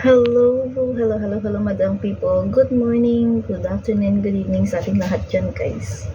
Hello, hello, hello, hello, madam people. Good morning, good afternoon, good evening sa ating lahat dyan, guys.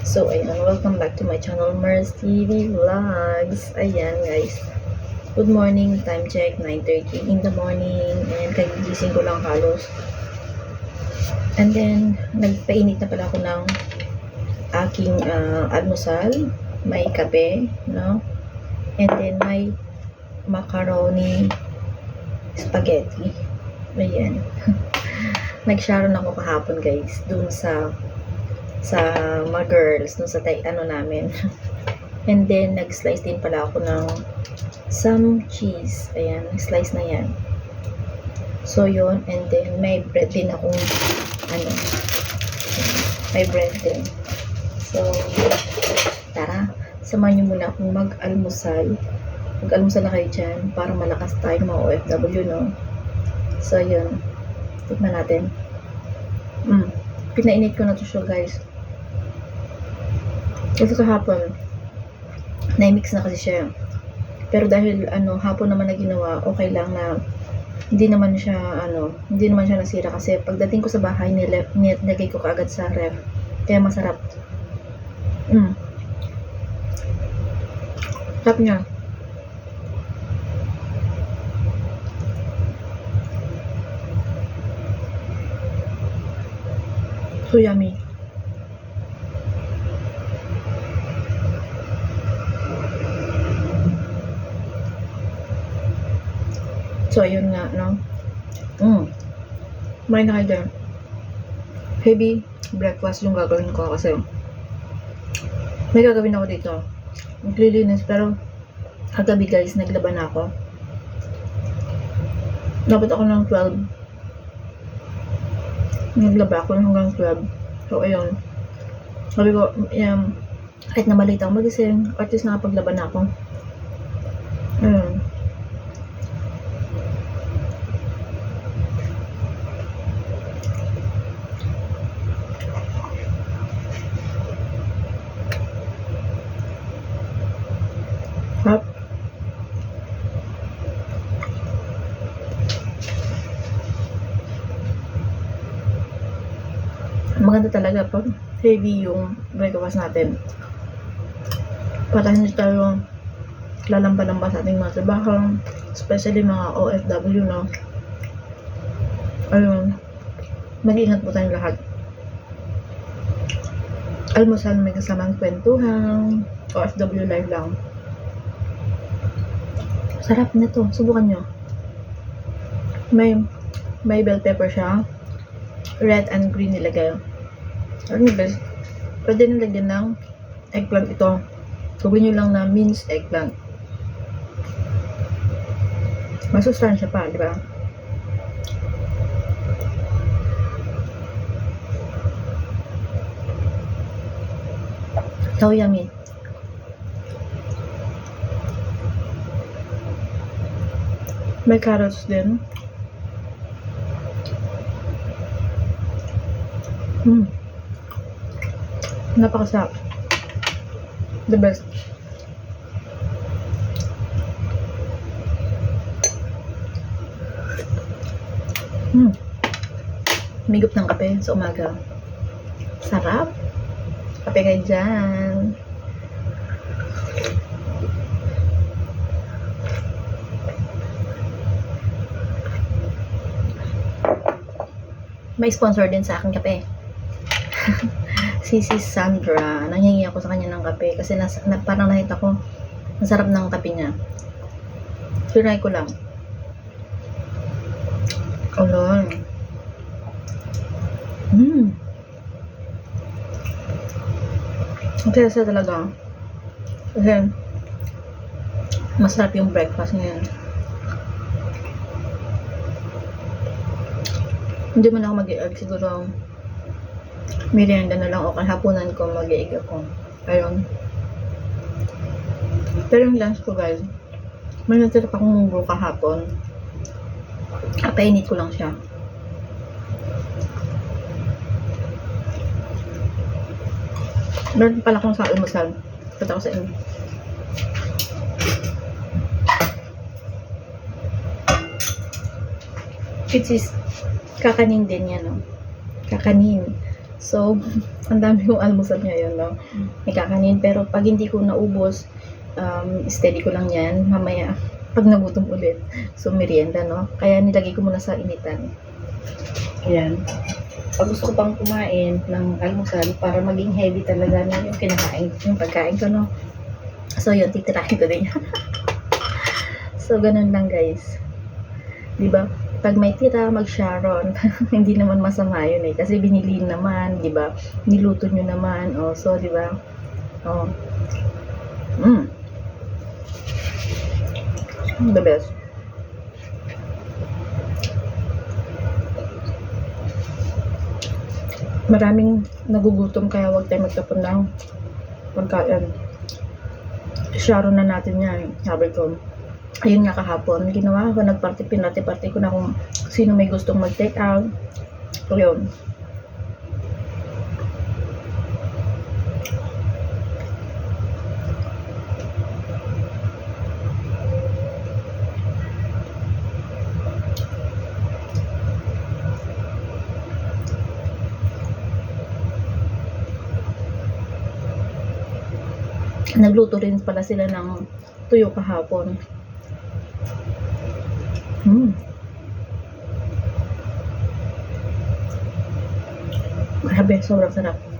So, ayan, welcome back to my channel, Mers TV Vlogs. Ayan, guys. Good morning, time check, 9.30 in the morning. And kagigising ko lang halos. And then, nagpainit na pala ako ng aking ah, almusal. May kape, no? And then, may macaroni spaghetti. Ayan. Nag-sharon ako kahapon, guys, dun sa sa mga girls, dun sa tay, ano namin. And then, nag-slice din pala ako ng some cheese. Ayan, slice na yan. So, yun. And then, may bread din akong, ano, may bread din. So, tara, samahan niyo muna akong mag-almusal. Mag-almusal na kayo dyan para malakas tayo mga OFW, no? So, yun. Tikman natin. Mm. Pinainit ko na to siya, guys. Kasi kahapon, na-mix na kasi siya. Pero dahil, ano, hapon naman na ginawa, okay lang na hindi naman siya, ano, hindi naman siya nasira kasi pagdating ko sa bahay, nilep, nilagay ko kaagad sa ref. Kaya masarap. Mm. Sarap niya. So yummy. So, ayun nga, no? Mm. Kumain na kayo. Heavy breakfast yung gagawin ko kasi may gagawin ako dito. Maglilinis, pero kagabi guys, naglaban ako. Dapat ako ng 12. Naglaba ako hanggang 12. So, ayun. Sabi ko, um, kahit na malita ako magising, at least nakapaglaban ako. Ayun. Hap. Maganda talaga pag heavy yung breakfast natin. Para hindi tayo lalamba-lamba sa ating mga trabaho, especially mga OFW, no? Ayun. Mag-ingat po tayong lahat. Almusal may kasamang kwentuhan, OFW live lang. Sarap na to. Subukan nyo. May, may bell pepper siya. Red and green nilagay. Ano best? Pwede nilagyan ng eggplant ito. Gawin nyo lang na minced eggplant. Masustansya pa, di ba? So yummy. May carrots din. Mm. Napakasarap. The best. Mm. Migup ng kape sa umaga. Sarap. Kape kayo dyan. may sponsor din sa akin kape. si si Sandra, nanghingi ako sa kanya ng kape kasi nas, na, parang nakita ko ang sarap ng kape niya. Try ko lang. Olon. Mm. Ang sarap talaga. Kasi masarap yung breakfast ngayon. Hindi man ako mag-i-egg. Siguro, merienda na lang o hapunan ko mag-i-egg ako. Ayun. Pero yung lunch ko, guys, may natirap akong munggo kahapon. Kapainit ko lang siya. Meron pala akong sa almusal. Kata ko sa inyo. which is kakanin din yan, no? Kakanin. So, ang dami kong almusal ngayon, no? May kakanin. Pero pag hindi ko naubos, um, steady ko lang yan. Mamaya, pag nagutom ulit. So, merienda, no? Kaya nilagay ko muna sa initan. Ayan. Pag gusto ko pang kumain ng almusal para maging heavy talaga na yung kinakain, yung pagkain ko, no? So, yun, titirahin ko din. so, ganun lang, guys. Di ba? Pag may tira, mag-sharon. Hindi naman masama yun eh. Kasi binili naman, di ba? Niluto nyo naman. Oh, so, di ba? Oh. Mm. The best. Maraming nagugutom kaya huwag tayo magtapon ng pagkain. Sharon na natin yan. Sabi ko, ayun nga kahapon, ginawa ko, nagparty, pinati-party ko na kung sino may gustong mag-take out. So, yun. Nagluto rin pala sila ng tuyo kahapon. Hmm. Grabe, sobrang sarap.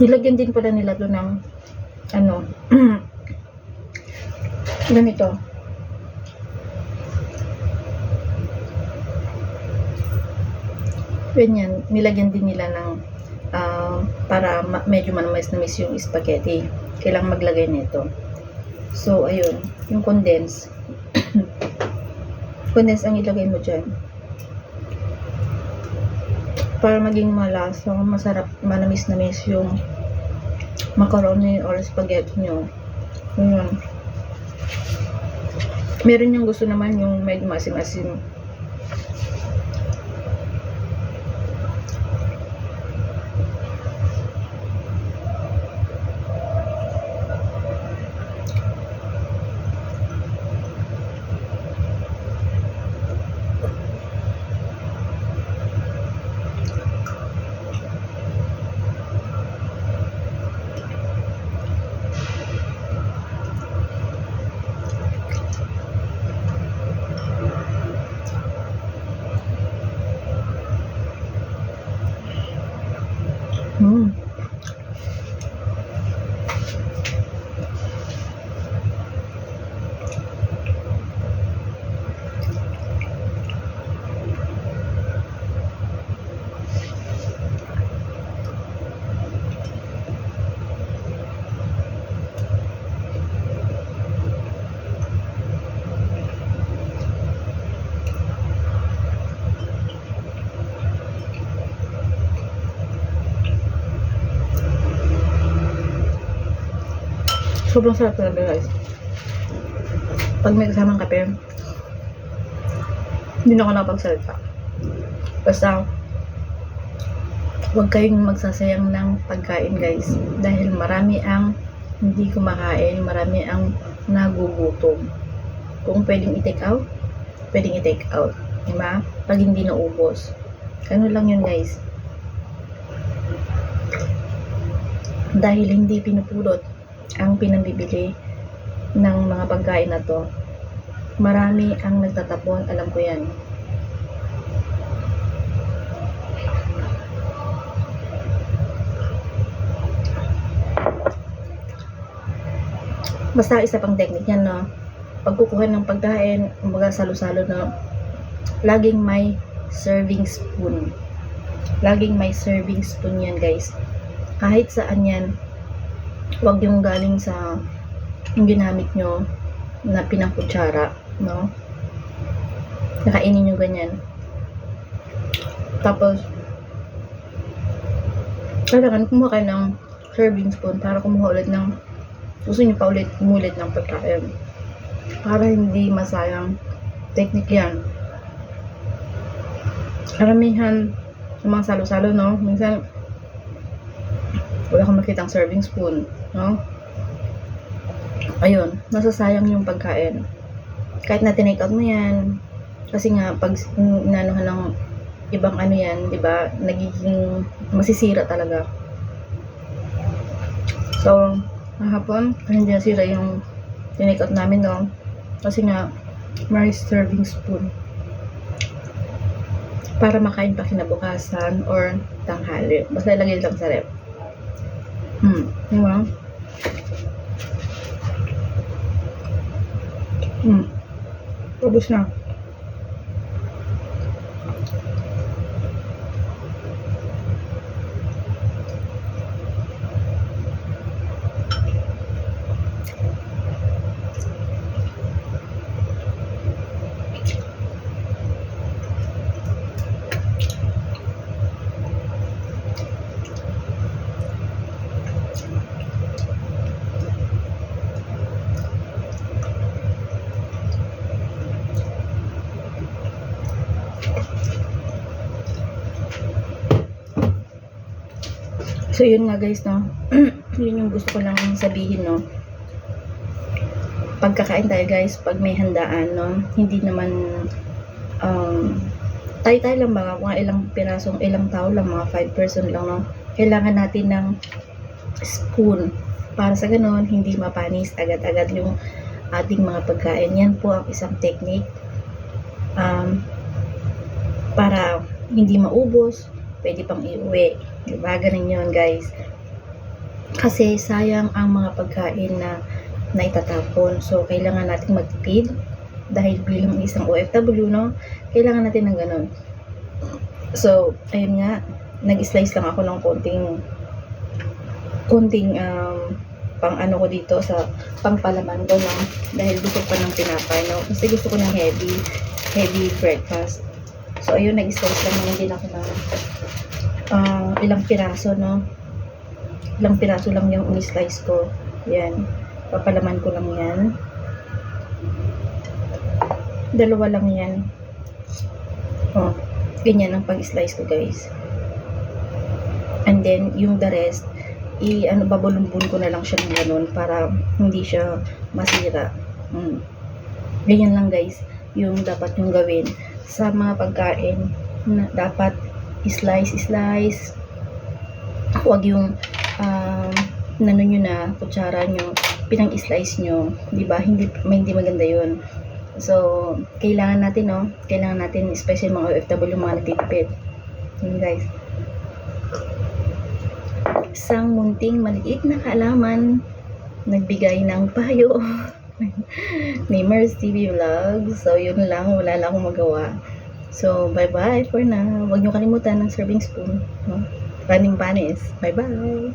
Nilagyan din pala nila doon ng ano ganito. Ganyan, nilagyan din nila ng ah, para ma- medyo manamis na miss yung spaghetti. Kailangan maglagay nito. So, ayun, yung condense. condense ang ilagay mo dyan. Para maging malasa, masarap, manamis na miss yung macaroni or spaghetti nyo. Yun. Meron yung gusto naman yung medyo masim-asim. Hmm. Sobrang sarap talaga guys. Pag may kasamang kape, hindi na ako nakapagsalita. Basta, huwag kayong magsasayang ng pagkain guys. Dahil marami ang hindi kumakain, marami ang nagugutom. Kung pwedeng i-take out, pwedeng i-take out. Diba? Pag hindi naubos. Ano lang yun guys. Dahil hindi pinupulot ang pinambibili ng mga pagkain na to. Marami ang nagtatapon, alam ko yan. Basta isa pang technique yan, no? Pagkukuha ng pagkain, mga salo-salo na laging may serving spoon. Laging may serving spoon yan, guys. Kahit saan yan, wag yung galing sa yung ginamit nyo na pinangkutsara, no? Nakainin nyo ganyan. Tapos, kailangan kumuha kayo ng serving spoon para kumuha ulit ng gusto nyo pa ulit umulit ng pagkain. Para hindi masayang technique yan. Karamihan sa mga salo-salo, no? Minsan, wala kang makitang serving spoon, no? Ayun, nasasayang yung pagkain. Kahit na tinake out mo yan, kasi nga, pag inanuhan ng ibang ano yan, di ba, nagiging masisira talaga. So, kahapon, hindi nasira yung tinake out namin, no? Kasi nga, may serving spoon. Para makain pa kinabukasan or tanghali. Basta ilagay lang sa rep. Hmm, di? Hmm. Ubus na. So, yun nga guys, no? yun yung gusto ko lang sabihin, no? Pagkakain tayo guys, pag may handaan, no? Hindi naman, um, tayo-tayo lang mga, mga ilang pirasong, ilang tao lang, mga 5 person lang, no? Kailangan natin ng spoon para sa ganon, hindi mapanis agad-agad yung ating mga pagkain. Yan po ang isang technique um, para hindi maubos, pwede pang iuwi. Diba? Ganun yun, guys. Kasi sayang ang mga pagkain na naitatapon. So, kailangan natin magtipid dahil bilang isang OFW, no? Kailangan natin ng ganun. So, ayun nga, nag-slice lang ako ng konting konting um, pang ano ko dito sa pangpalaman ko no? dahil gusto ko ng tinapay no? kasi gusto ko ng heavy heavy breakfast so ayun nag-slice lang naman din ako ng ah, ilang piraso no? Ilang piraso lang yung unislice ko. Yan. Papalaman ko lang yan. Dalawa lang yan. Oh ganyan ang pag-slice ko guys. And then yung the rest i ano babulumbun ko na lang siya ng ganun para hindi siya masira. Mm. ganyan lang guys yung dapat yung gawin sa mga pagkain na dapat slice slice huwag yung um, nano nyo na kutsara nyo pinang slice nyo di ba? Hindi hindi maganda yun. So kailangan natin no? Kailangan natin especially mga OFW mga nagtitipid yun guys. Isang munting maliit na kaalaman nagbigay ng payo ni Mers TV Vlog. So, yun lang. Wala lang akong magawa. So, bye-bye for now. Huwag niyo kalimutan ng serving spoon. No? Running panis. Bye-bye.